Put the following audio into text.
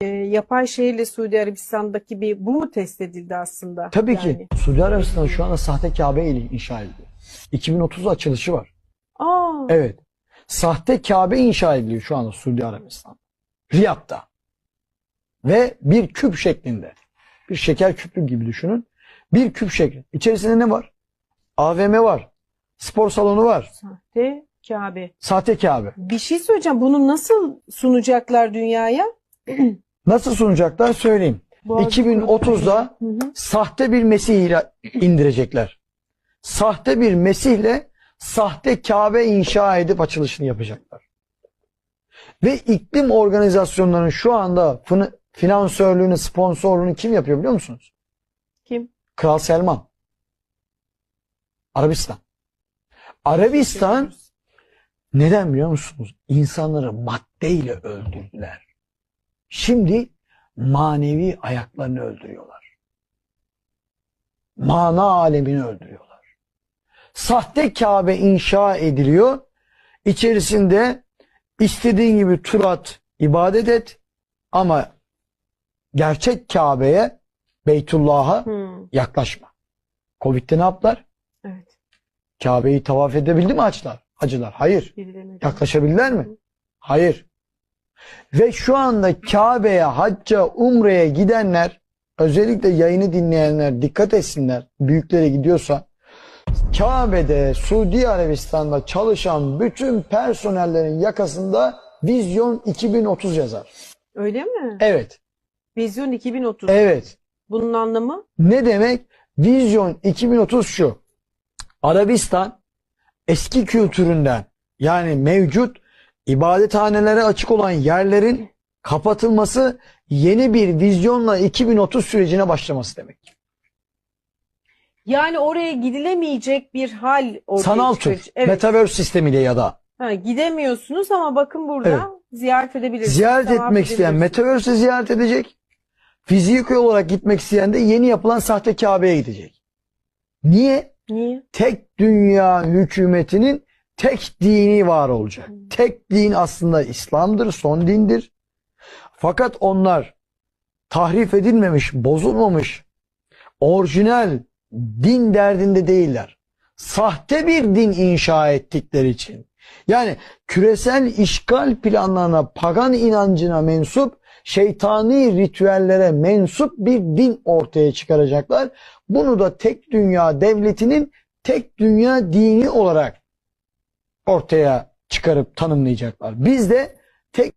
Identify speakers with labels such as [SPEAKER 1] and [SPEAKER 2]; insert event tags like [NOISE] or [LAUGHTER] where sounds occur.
[SPEAKER 1] e, yapay şehirle Suudi Arabistan'daki bir bu mu test edildi aslında?
[SPEAKER 2] Tabii
[SPEAKER 1] Yani.
[SPEAKER 2] ki Suudi Arabistan'da şu anda sahte Kabe inşa ediliyor. 2030 açılışı var.
[SPEAKER 1] Aa,
[SPEAKER 2] Evet. Sahte Kabe inşa ediliyor şu anda Suudi Arabistan. Riyad'da. Ve bir küp şeklinde. Bir şeker küpü gibi düşünün. Bir küp şekli. İçerisinde ne var? AVM var. Spor salonu var.
[SPEAKER 1] sahte Kabe.
[SPEAKER 2] Sahte Kabe.
[SPEAKER 1] Bir şey söyleyeceğim. Bunu nasıl sunacaklar dünyaya? [CLEARS THROAT]
[SPEAKER 2] Nasıl sunacaklar söyleyeyim.
[SPEAKER 1] Boğaziçi
[SPEAKER 2] 2030'da
[SPEAKER 1] Hı hı.
[SPEAKER 2] sahte bir Mesih ile indirecekler. Sahte bir Mesih'le sahte Kabe inşa edip açılışını yapacaklar. Ve iklim organizasyonlarının şu anda finansörlüğünü, sponsorluğunu kim yapıyor biliyor musunuz?
[SPEAKER 1] Kim?
[SPEAKER 2] Kral Selman. Arabistan. Arabistan neden biliyor musunuz? İnsanları maddeyle öldürdüler. Şimdi manevi ayaklarını öldürüyorlar. Mana alemini öldürüyorlar. Sahte Kabe inşa ediliyor. İçerisinde istediğin gibi tur at, ibadet et ama gerçek Kabe'ye, Beytullah'a
[SPEAKER 1] Hı,
[SPEAKER 2] yaklaşma. Covid'de ne yaptılar?
[SPEAKER 1] evet.
[SPEAKER 2] Kabe'yi tavaf edebildi mi haçlar? Hacılar? Hayır. Yaklaşabildiler mi? Hayır. Ve şu anda Kabe'ye, hacca, umreye gidenler, özellikle yayını dinleyenler dikkat etsinler. Büyüklere gidiyorsa, Kabe'de, Suudi Arabistan'da çalışan bütün personellerin yakasında Vizyon 2030 yazar.
[SPEAKER 1] Öyle mi?
[SPEAKER 2] Evet,
[SPEAKER 1] Vizyon 2030.
[SPEAKER 2] evet.
[SPEAKER 1] Bunun anlamı?
[SPEAKER 2] Ne demek? Vizyon 2030 şu. Arabistan eski kültüründen yani mevcut ibadethanelere açık olan yerlerin kapatılması yeni bir vizyonla 2030 sürecine başlaması demek.
[SPEAKER 1] Yani oraya gidilemeyecek bir hal ortaya
[SPEAKER 2] Sanal
[SPEAKER 1] çıkacak. Evet.
[SPEAKER 2] metaverse sistemiyle ya da
[SPEAKER 1] Ha, gidemiyorsunuz ama bakın burada
[SPEAKER 2] Evet.
[SPEAKER 1] ziyaret edebilirsiniz.
[SPEAKER 2] ziyaret etmek isteyen metaverse'e ziyaret edecek. Fiziki olarak gitmek isteyen de yeni yapılan sahte Kabe'ye gidecek. Niye?
[SPEAKER 1] Niye?
[SPEAKER 2] tek dünya hükümetinin tek dini var olacak. Tek din aslında İslam'dır, son dindir. Fakat onlar tahrif edilmemiş, bozulmamış, orijinal din derdinde değiller. Sahte bir din inşa ettikleri için. Yani küresel işgal planlarına, pagan inancına mensup, şeytani ritüellere mensup bir din ortaya çıkaracaklar. Bunu da tek dünya devletinin tek dünya dini olarak ortaya çıkarıp tanımlayacaklar. Biz de tek